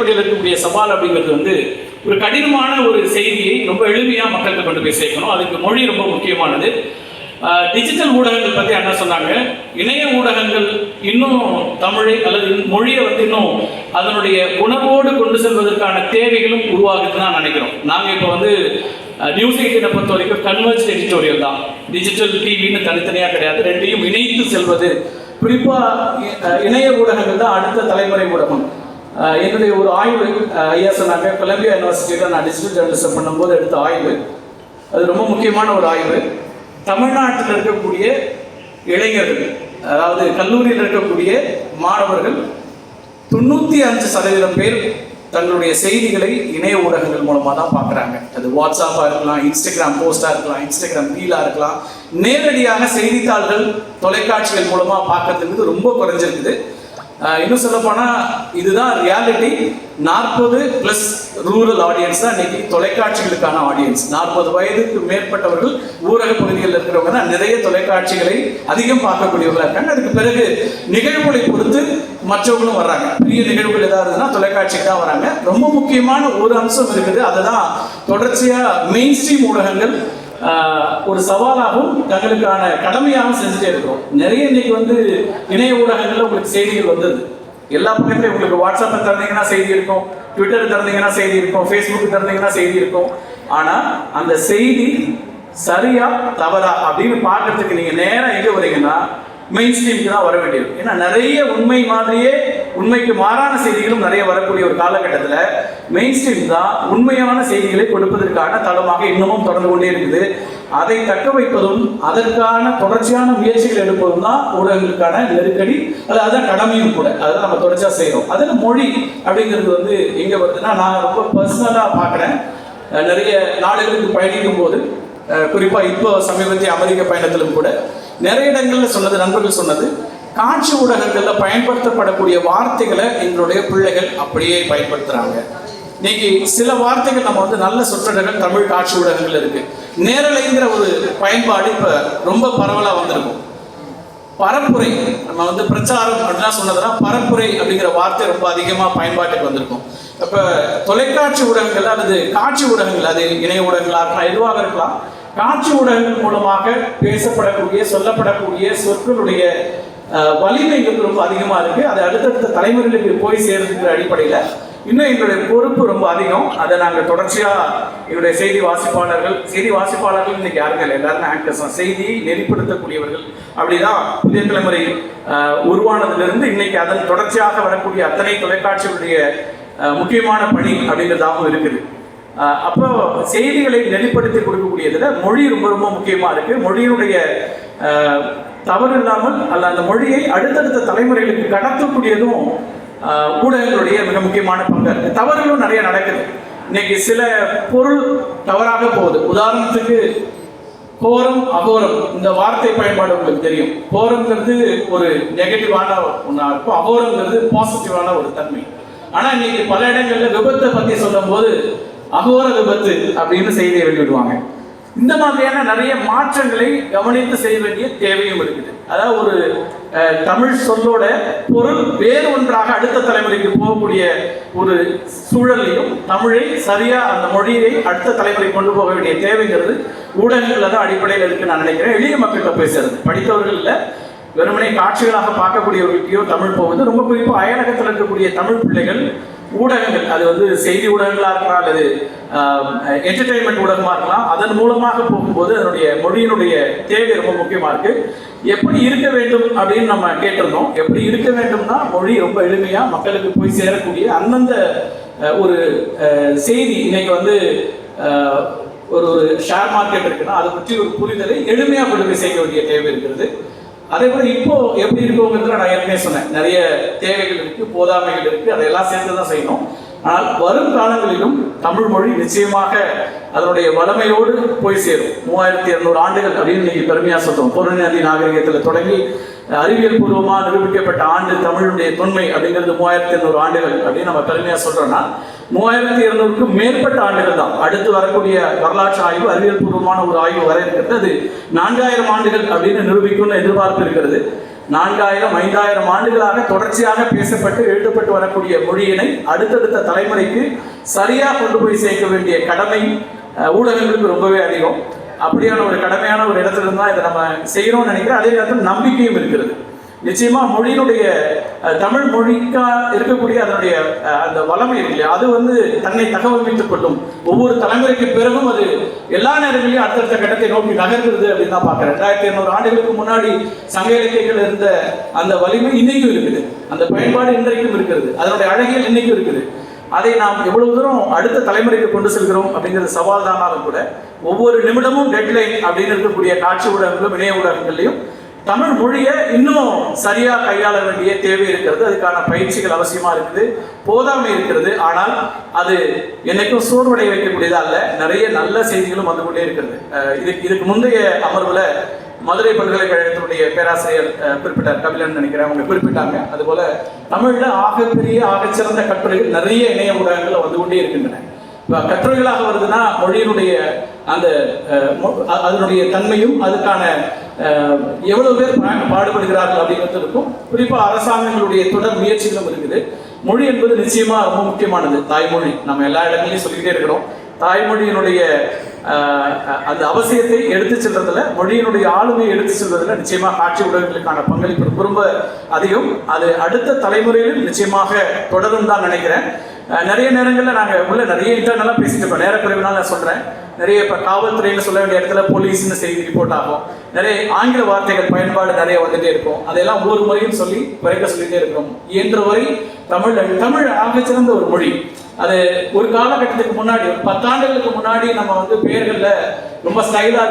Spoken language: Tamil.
அடிப்படையில் இருக்கக்கூடிய சவால் அப்படிங்கிறது வந்து ஒரு கடினமான ஒரு செய்தியை ரொம்ப எளிமையாக மக்கள்கிட்ட கொண்டு போய் சேர்க்கணும். அதுக்கு மொழி ரொம்ப முக்கியமானது. டிஜிட்டல் ஊடகங்கள் பற்றி என்ன சொன்னாங்க. இணைய ஊடகங்கள் இன்னும் தமிழை அல்லது மொழியை வந்து இன்னும் அதனுடைய உணர்வோடு கொண்டு செல்வதற்கான தேவைகளும் உருவாகுதுன்னு தான் நினைக்கிறோம். நாங்கள் இப்போ வந்து நியூஸ் எயிட்டினை பொறுத்த வரைக்கும் கன்வர்ஜ் எடிட்டோரியல் தான். டிஜிட்டல் டிவின்னு தனித்தனியாக கிடையாது. ரெண்டையும் இணைத்து செல்வது. குறிப்பாக இணைய ஊடகங்கள் தான் அடுத்த தலைமுறை ஊடகம். என்னுடைய ஒரு ஆய்வு ஐயா சொன்னாங்க கொலம்பியா யூனிவர்சிட்டியில் நான் டிஜிட்டல் ஜேர்னலிசம் பண்ணும்போது எடுத்த ஆய்வு. அது ரொம்ப முக்கியமான ஒரு ஆய்வு. தமிழ்நாட்டில் இருக்கக்கூடிய இளைஞர்கள் அதாவது கல்லூரியில் இருக்கக்கூடிய மாணவர்கள் தொண்ணூற்றி அஞ்சு சதவீதம் பேர் தங்களுடைய செய்திகளை இணைய ஊடகங்கள் மூலமாக தான் பார்க்குறாங்க. அது வாட்ஸ்அப்பாக இருக்கலாம் இன்ஸ்டாகிராம் போஸ்ட்டாக இருக்கலாம் இன்ஸ்டாகிராம் ரீலாக இருக்கலாம். நேரடியாக செய்தித்தாள்கள் தொலைக்காட்சிகள் மூலமாக பார்க்கறதுக்கு ரொம்ப குறைஞ்சிருக்குது. இன்னும் சொல்லப்போனால் இதுதான் ரியாலிட்டி நாற்பது ப்ளஸ் ரூரல் ஆடியன்ஸ் தான் இன்னைக்கு தொலைக்காட்சிகளுக்கான ஆடியன்ஸ் நாற்பது வயதுக்கு மேற்பட்டவர்கள் ஊரக பகுதிகளில் இருக்கிறவங்க தான் நிறைய தொலைக்காட்சிகளை அதிகம் பார்க்கக்கூடியவர்களாக இருக்காங்க. அதுக்கு பிறகு நிகழ்வுகளை பொறுத்து மற்றவங்களும் வர்றாங்க. பெரிய நிகழ்வுகள் ஏதாவது இருந்ததுன்னா தொலைக்காட்சிக்கு தான் வராங்க. ரொம்ப முக்கியமான ஒரு அம்சம் இருக்குது. அதை தான் தொடர்ச்சியாக மெயின் ஸ்ட்ரீம் ஊடகங்கள் ஒரு சவாலாகவும் தங்களுக்கான கடமையாகவும் செஞ்சுட்டே இருக்கிறோம். நிறைய இன்னைக்கு வந்து இணைய ஊடகங்களில் உங்களுக்கு செய்திகள் வந்தது. எல்லா பக்கத்துலையும் உங்களுக்கு வாட்ஸ்அப்பை திறந்தீங்கன்னா செய்தி இருக்கும் ட்விட்டர் திறந்தீங்கன்னா செய்தி இருக்கும் ஃபேஸ்புக் திறந்தீங்கன்னா செய்தி இருக்கும். ஆனால் அந்த செய்தி சரியா தவறா அப்படின்னு பார்க்கறதுக்கு நீங்கள் நேராக எங்கே வரீங்கன்னா மெயின் ஸ்ட்ரீமுக்கு தான் வர வேண்டியது. ஏன்னா நிறைய உண்மை மாதிரியே உண்மைக்கு மாறான செய்திகளும் நிறைய வரக்கூடிய ஒரு காலகட்டத்தில் மெயின் ஸ்ட்ரீம் தான் உண்மையான செய்திகளை கொடுப்பதற்கான தளமாக இன்னமும் தொடர்ந்து கொண்டே இருக்குது. அதை தக்க வைப்பதும் அதற்கான தொடர்ச்சியான முயற்சிகள் எடுப்பதும் தான் ஊடகங்களுக்கான நெருக்கடி அது அதுதான் கடமையும் கூட. அதுதான் நம்ம தொடர்ச்சியாக செய்கிறோம் அதில் மொழி அப்படிங்கிறது வந்து எங்கே வருதுன்னா நான் ரொம்ப பர்சனலாக பார்க்குறேன். நிறைய நாடுகளுக்கு பயணிக்கும் போது குறிப்பாக இப்போ சமீபத்திய அமெரிக்க பயணத்திலும் கூட நிறைய இடங்களில் சொன்னது நண்பர்கள் சொன்னது காட்சி ஊடகங்களில் பயன்படுத்தப்படக்கூடிய வார்த்தைகளை எங்களுடைய பிள்ளைகள் அப்படியே பயன்படுத்துகிறாங்க இன்னைக்கு சில வார்த்தைகள் நம்ம வந்து நல்ல சொற்றொடர்கள் தமிழ் காட்சி ஊடகங்கள் இருக்கு. நேரலைங்கிற ஒரு பயன்பாடு இப்போ ரொம்ப பரவலாக வந்திருக்கும். பரப்புரை நம்ம வந்து பிரச்சாரம் அப்படின்னா சொன்னதுன்னா பரப்புரை அப்படிங்கிற வார்த்தை ரொம்ப அதிகமாக பயன்பாட்டுக்கு வந்திருக்கும். இப்போ தொலைக்காட்சி ஊடகங்கள் அல்லது காட்சி ஊடகங்கள் அது இணைய ஊடகங்களாக இருக்கலாம் எதுவாக இருக்கலாம் காட்சி ஊடகங்கள் மூலமாக பேசப்படக்கூடிய சொல்லப்படக்கூடிய சொற்களுடைய வலிமை எங்களுக்கு ரொம்ப அதிகமாக இருக்குது அது அடுத்தடுத்த தலைமுறைகளுக்கு போய் சேர்ந்துக்கிற அடிப்படையில் இன்னும் எங்களுடைய பொறுப்பு ரொம்ப அதிகம். அதை நாங்கள் தொடர்ச்சியாக எங்களுடைய செய்தி வாசிப்பாளர்கள் செய்தி வாசிப்பாளர்கள் இன்னைக்கு யாருங்க இல்லை. எல்லாருமே ஆங்கர்ஸ் தான். செய்தியை நெறிப்படுத்தக்கூடியவர்கள். அப்படிதான் புதிய தலைமுறை உருவானதிலிருந்து இன்னைக்கு அதன் தொடர்ச்சியாக வரக்கூடிய அத்தனை தொலைக்காட்சிகளுடைய முக்கியமான பணி அப்படிங்கிறதாகவும் இருக்குது. அப்போ செய்திகளை நெறிப்படுத்தி கொடுக்கக்கூடியதில் மொழி ரொம்ப ரொம்ப முக்கியமாக இருக்குது மொழியினுடைய தவறு இல்லாமல் அல்ல அந்த மொழியை அடுத்தடுத்த தலைமுறைகளுக்கு கடத்தக்கூடியதும் ஊடகங்களுடைய மிக முக்கியமான பங்கு இருக்கு தவறுகளும் நிறைய நடக்குது. இன்னைக்கு சில பொருள் தவறாக போகுது. உதாரணத்துக்கு கோரம் அகோரம் இந்த வார்த்தை பயன்பாடு உங்களுக்கு தெரியும். கோரம்ங்கிறது ஒரு நெகட்டிவான ஒன்றா இருக்கும். அகோரம்ங்கிறது பாசிட்டிவான ஒரு தன்மை. ஆனா இன்னைக்கு பல இடங்கள்ல விபத்தை பத்தி சொல்லும்போது அகோர விபத்து அப்படின்னு செய்தியை வெளியிடுவாங்க. இந்த மாதிரியான நிறைய மாற்றங்களை கவனித்து செய்ய வேண்டிய தேவையும் இருக்குது. அதாவது ஒரு தமிழ் சொல்லோட பொருள் வேறு ஒன்றாக அடுத்த தலைமுறைக்கு போகக்கூடிய ஒரு சூழலையும் தமிழை சரியா அந்த மொழியை அடுத்த தலைமுறை கொண்டு போக வேண்டிய தேவைங்கிறது ஊடகங்கள்ல தான் அடிப்படையில் இருக்கு நான் நினைக்கிறேன். எளிய மக்கள்கிட்ட பேசுறது. படித்தவர்கள் இல்லை வெறுமனே காட்சிகளாக பார்க்கக்கூடியவர்களுக்கையோ தமிழ் போகுது ரொம்ப குறிப்பாக அயலகத்தில் இருக்கக்கூடிய தமிழ் பிள்ளைகள் ஊடகங்கள் அது வந்து செய்தி ஊடகங்களாக இருக்கலாம் அல்லது என்டர்டைன்மெண்ட் ஊடகமாக இருக்கலாம் அதன் மூலமாக போகும்போது அதனுடைய மொழியினுடைய தேவை ரொம்ப முக்கியமாக இருக்கு. எப்படி இருக்க வேண்டும் அப்படின்னு நம்ம கேட்டிருந்தோம். எப்படி இருக்க வேண்டும்னா மொழி ரொம்ப எளிமையாக மக்களுக்கு போய் சேரக்கூடிய அந்தந்த ஒரு செய்தி இன்னைக்கு வந்து ஒரு ஒரு ஷேர் மார்க்கெட் இருக்குன்னா அதை பற்றி ஒரு புரிதலை எளிமையாக கொண்டு போய் வேண்டிய தேவை இருக்கிறது. அதே போல இப்போ எப்படி இருக்குங்கிறதுல நான் ஏற்கனவே சொன்னேன். நிறைய தேவைகள் இருக்கு போதாமைகள் இருக்கு அதையெல்லாம் சேர்த்து தான் செய்யணும். ஆனால் வரும் காலங்களிலும் தமிழ் மொழி நிச்சயமாக அதனுடைய வளமையோடு போய் சேரும். மூவாயிரத்தி இருநூறு ஆண்டுகள் அப்படின்னு இன்னைக்கு பெருமையா சொல்றோம். பொருள்நதி நாகரிகத்தில் தொடங்கி அறிவியல் பூர்வமாக நிரூபிக்கப்பட்ட ஆண்டு தமிழுடைய தொன்மை அப்படிங்கிறது மூவாயிரத்தி இருநூறு ஆண்டுகள் அப்படின்னு நம்ம பெருமையா சொல்றோம்னா மூவாயிரத்தி இருநூறுக்கும் மேற்பட்ட ஆண்டுகள் தான். அடுத்து வரக்கூடிய வரலாற்று ஆய்வு அறிவியல் பூர்வமான ஒரு ஆய்வு வர இருக்கிறது. அது நான்காயிரம் ஆண்டுகள் அப்படின்னு நிரூபிக்கும்னு எதிர்பார்ப்பு இருக்கிறது. நான்காயிரம் ஐந்தாயிரம் ஆண்டுகளாக தொடர்ச்சியாக பேசப்பட்டு எழுதப்பட்டு வரக்கூடிய மொழியினை அடுத்தடுத்த தலைமுறைக்கு சரியாக கொண்டு போய் சேர்க்க வேண்டிய கடமை ஊடகங்களுக்கு ரொம்பவே அதிகம். அப்படியான ஒரு கடமையான ஒரு இடத்துல இருந்தால் இதை நம்ம செய்யணும்னு நினைக்கிறேன். அதே நேரத்தில் நம்பிக்கையும் இருக்கிறது. நிச்சயமா மொழியினுடைய தமிழ் மொழிக்கா இருக்கக்கூடிய அதனுடைய அந்த வளமை இருக்கு இல்லையா? அது வந்து தன்னை தகவமைத்துக் கொள்ளும் ஒவ்வொரு தலைமுறைக்கு பிறகும் அது எல்லா நேரங்களிலும் அடுத்தடுத்த கட்டத்தை நோக்கி நகர்கிறது அப்படின்னு தான் பார்க்கிறேன். ரெண்டாயிரத்தி ஐநூறு ஆண்டுகளுக்கு முன்னாடி சங்க இலக்கியங்கள் இருந்த அந்த வலிமை இன்னைக்கும் இருக்குது. அந்த பயன்பாடு இன்றைக்கும் இருக்கிறது. அதனுடைய அழகியல் இன்னைக்கும் இருக்குது. அதை நாம் எவ்வளவு தூரம் அடுத்த தலைமுறைக்கு கொண்டு செல்கிறோம் அப்படிங்கிறது சவால் தானாலும் கூட ஒவ்வொரு நிமிடமும் டெட்லைன் அப்படின்னு இருக்கக்கூடிய காட்சி ஊடகங்களும் இணைய ஊடகங்கள்லையும் தமிழ் மொழியை இன்னும் சரியா கையாள வேண்டிய தேவை இருக்கிறது. அதுக்கான பயிற்சிகள் அவசியமா இருக்குது. போதாமை இருக்கிறது. ஆனால் அது என்னைக்கும் சோர்வடை வைக்கக்கூடியதா அல்ல நிறைய நல்ல செய்திகளும் வந்து கொண்டே இருக்கிறது. இதுக்கு இதுக்கு முந்தைய அமர்வுல மதுரை பல்கலைக்கழகத்தினுடைய பேராசிரியர் குறிப்பிட்டார். கபிலன் நினைக்கிறேன் அவங்க குறிப்பிட்டாங்க. அதுபோல தமிழ்ல ஆகப்பெரிய ஆகச்சிறந்த கட்டுரைகள் நிறைய இணைய ஊடகங்கள்ல வந்து கொண்டே இருக்கின்றன. இப்ப கட்டுரைகளாக வருதுன்னா மொழியினுடைய அந்த அதனுடைய தன்மையும் அதுக்கான எவ்வளவு பேர் பாடுபடுகிறார்கள் அப்படிங்கிறது இருக்கும் அரசாங்கங்களுடைய தொடர் முயற்சிகளும் இருக்குது. மொழி என்பது நிச்சயமா ரொம்ப முக்கியமானது. தாய்மொழி. நம்ம எல்லா இடங்களையும் சொல்லிக்கிட்டே இருக்கிறோம். தாய்மொழியினுடைய அந்த அவசியத்தை எடுத்து செல்றதுல மொழியினுடைய ஆளுமையை எடுத்து செல்வதில் நிச்சயமாக காட்சி ஊடகங்களுக்கான பங்களிப்பு ரொம்ப அதிகம். அது அடுத்த தலைமுறையிலும் நிச்சயமாக தொடரும் தான் நினைக்கிறேன். நிறைய நேரங்களில் நாங்கள் உள்ள நிறைய இன்டர்னலாக பேசிட்டு இருப்போம் நேரக்குறைவுனால நான் சொல்கிறேன் நிறைய இப்போ காவல்துறைன்னு சொல்ல வேண்டிய இடத்துல போலீஸ்னு செய்தி ரிப்போர்ட் ஆகும். நிறைய ஆங்கில வார்த்தைகள் பயன்பாடு நிறைய வந்துட்டே இருக்கும். அதெல்லாம் ஒவ்வொரு முறையும் சொல்லி குறைக்க சொல்லிட்டே இருக்கிறோம் இயன்ற வரை தமிழ் தமிழ் ஆகச்சிறந்த ஒரு மொழி. அது ஒரு காலகட்டத்துக்கு முன்னாடி ஒரு பத்தாண்டுகளுக்கு முன்னாடி நம்ம வந்து பேர்களில் ரொம்ப ஸ்டைலாக